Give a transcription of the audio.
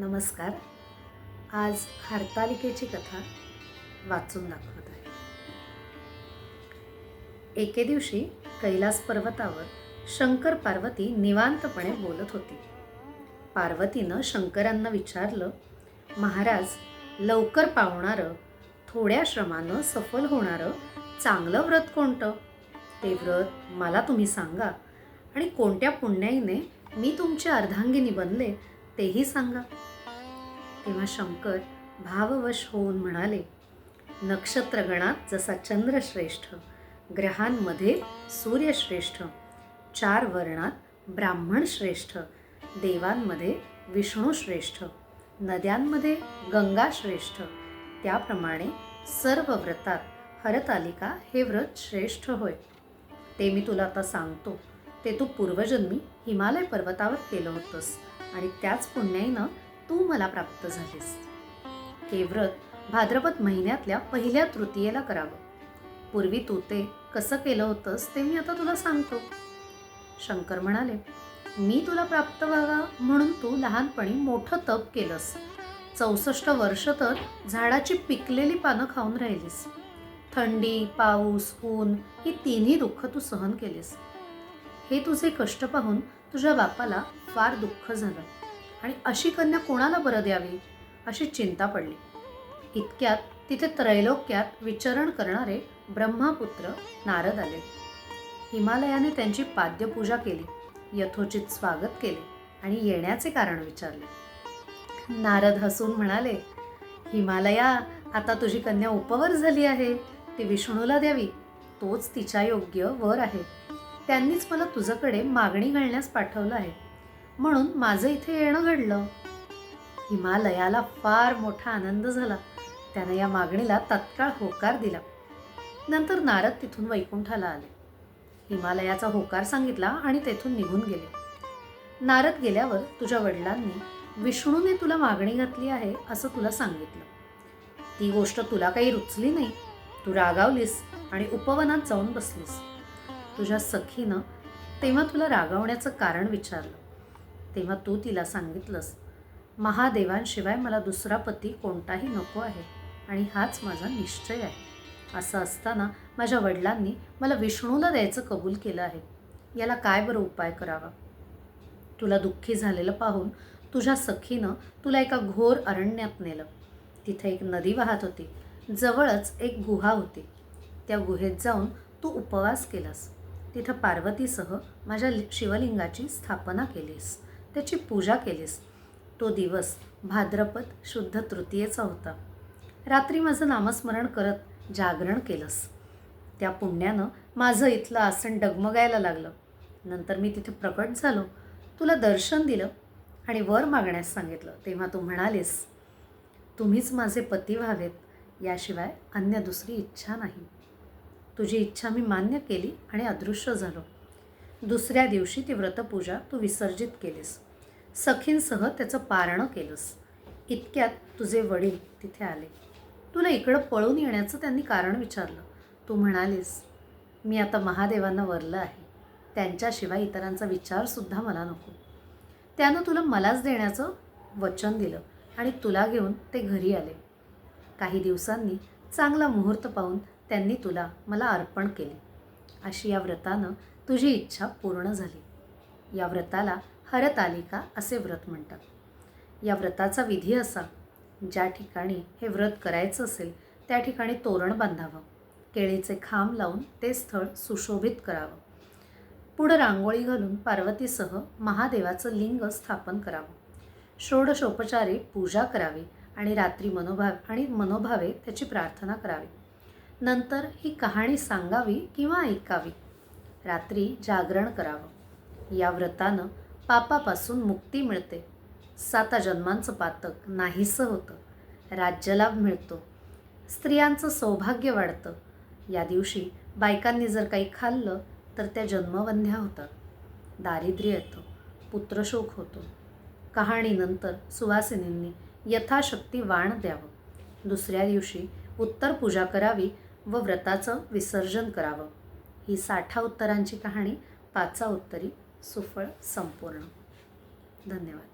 नमस्कार. आज हरतालिकेची कथा वाचून दाखवत आहे. एके दिवशी कैलास पर्वतावर शंकर पार्वती निवांतपणे बोलत होती. पार्वतीनं शंकरांना विचारलं महाराज लवकर पावणारं थोड्या श्रमानं सफल होणारं चांगलं व्रत कोणतं? ते व्रत मला तुम्ही सांगा आणि कोणत्या पुण्याईने मी तुमची अर्धांगिनी बनले तेही सांगा. तेव्हा शंकर भाववश होऊन म्हणाले नक्षत्रगणात जसा चंद्रश्रेष्ठ ग्रहांमध्ये सूर्यश्रेष्ठ चार वर्णात ब्राह्मण श्रेष्ठ देवांमध्ये विष्णू श्रेष्ठ नद्यांमध्ये गंगा श्रेष्ठ त्याप्रमाणे सर्व व्रतात हरतालिका हे व्रत श्रेष्ठ होय. ते मी तुला आता सांगतो. ते तू पूर्वजन्मी हिमालय पर्वतावर केलं होतंस. आणि त्याच पुण्याईनं तू मला प्राप्त झालीस. हे व्रत भाद्रपद महिन्यातल्या पहिल्या तृतीयेला करावं. पूर्वी तू ते कसं केलं होतंस ते मी आता तुला सांगतो. शंकर म्हणाले मी तुला प्राप्त व्हावा म्हणून तू लहानपणी मोठं तप केलंस. चौसष्ट वर्ष तर झाडाची पिकलेली पानं खाऊन राहिलीस. थंडी पाऊस ऊन ही तिन्ही दुःख तू सहन केलीस. हे तुझे कष्ट पाहून तुझ्या बापाला फार दुःख झालं. आणि अशी कन्या कोणाला बरं द्यावी? अशी चिंता पडली. इतक्यात तिथे त्रैलोक्यात विचरण करणारे ब्रह्मापुत्र नारद आले. हिमालयाने त्यांची पाद्यपूजा केली यथोचित स्वागत केले आणि येण्याचे कारण विचारले. नारद हसून म्हणाले हिमालया आता तुझी कन्या उपवर झाली आहे. ती विष्णूला द्यावी. तोच तिच्या योग्य वर आहे. त्यांनीच मला तुझ्याकडे मागणी घालण्यास पाठवलं आहे. म्हणून माझं इथे येणं घडलं. हिमालयाला फार मोठा आनंद झाला. त्यानं या मागणीला तत्काळ होकार दिला. नंतर नारद तिथून वैकुंठाला आले. हिमालयाचा होकार सांगितला आणि तेथून निघून गेले. नारद गेल्यावर तुझ्या वडिलांनी विष्णूने तुला मागणी घातली आहे असं तुला सांगितलं. ती गोष्ट तुला काही रुचली नाही. तू रागावलीस आणि उपवनात जाऊन बसलीस. तुझ्या सखीनं तेव्हा तुला रागावण्याचं कारण विचारलं. तेव्हा तू तिला सांगितलंस महादेवांशिवाय मला दुसरा पती कोणताही नको आहे आणि हाच माझा निश्चय आहे. असं असताना माझ्या वडिलांनी मला विष्णूला द्यायचं कबूल केलं आहे. याला काय बरं उपाय करावा? तुला दुःखी झालेलं पाहून तुझ्या सखीनं तुला एका घोर अरण्यात नेलं. तिथे एक नदी वाहत होती. जवळच एक गुहा होती. त्या गुहेत जाऊन तू उपवास केलास. तिथं पार्वतीसह माझ्या लि- शिवलिंगाची स्थापना केलीस. त्याची पूजा केलीस. तो दिवस भाद्रपद शुद्ध तृतीयेचा होता. रात्री माझं नामस्मरण करत जागरण केलंस. त्या पुण्यानं माझं इथलं आसन डगमगायला लागलं. नंतर मी तिथे प्रकट झालो. तुला दर्शन दिलं आणि वर मागण्यास सांगितलं. तेव्हा तू म्हणालीस तुम्हीच माझे पती व्हावेत. याशिवाय अन्य दुसरी इच्छा नाही. तुझी इच्छा मी मान्य केली आणि अदृश्य झालो. दुसऱ्या दिवशी ती व्रतपूजा तू विसर्जित केलीस. सखींसह त्याचं पारणं केलंस. इतक्यात तुझे वडील तिथे आले. तुला इकडं पळून येण्याचं त्यांनी कारण विचारलं. तू म्हणालीस मी आता महादेवांना वरलं आहे. त्यांच्याशिवाय इतरांचा विचारसुद्धा मला नको. त्यानं तुला मलाच देण्याचं वचन दिलं आणि तुला घेऊन ते घरी आले. काही दिवसांनी चांगला मुहूर्त पाहून त्यांनी तुला मला अर्पण केले. अशी या व्रतानं तुझी इच्छा पूर्ण झाली. या व्रताला हरतालिका असे व्रत म्हणतात. या व्रताचा विधी असा ज्या ठिकाणी हे व्रत करायचं असेल त्या ठिकाणी तोरण बांधावं. केळीचे खांब लावून ते स्थळ सुशोभित करावं. पुढं रांगोळी घालून पार्वतीसह महादेवाचं लिंग स्थापन करावं. षोडशोपचारे पूजा करावी आणि रात्री मनोभाव आणि मनोभावे त्याची प्रार्थना करावी. नंतर ही कहाणी सांगावी किंवा ऐकावी. रात्री जागरण करावं. या व्रतानं पापापासून मुक्ती मिळते. साता जन्मांचं पातक नाहीसं होतं. राज्यलाभ मिळतो. स्त्रियांचं सौभाग्य वाढतं. या दिवशी बायकांनी जर काही खाल्लं तर त्या जन्मवंध्या होतात. दारिद्र्य येतं. पुत्रशोक होतो. कहाणीनंतर सुवासिनींनी यथाशक्ती वाण द्यावं. दुसऱ्या दिवशी उत्तर पूजा करावी व व्रताचं विसर्जन करावं. ही साठा उत्तरांची कहाणी. पाचा उत्तरी सुफळ संपूर्ण. धन्यवाद.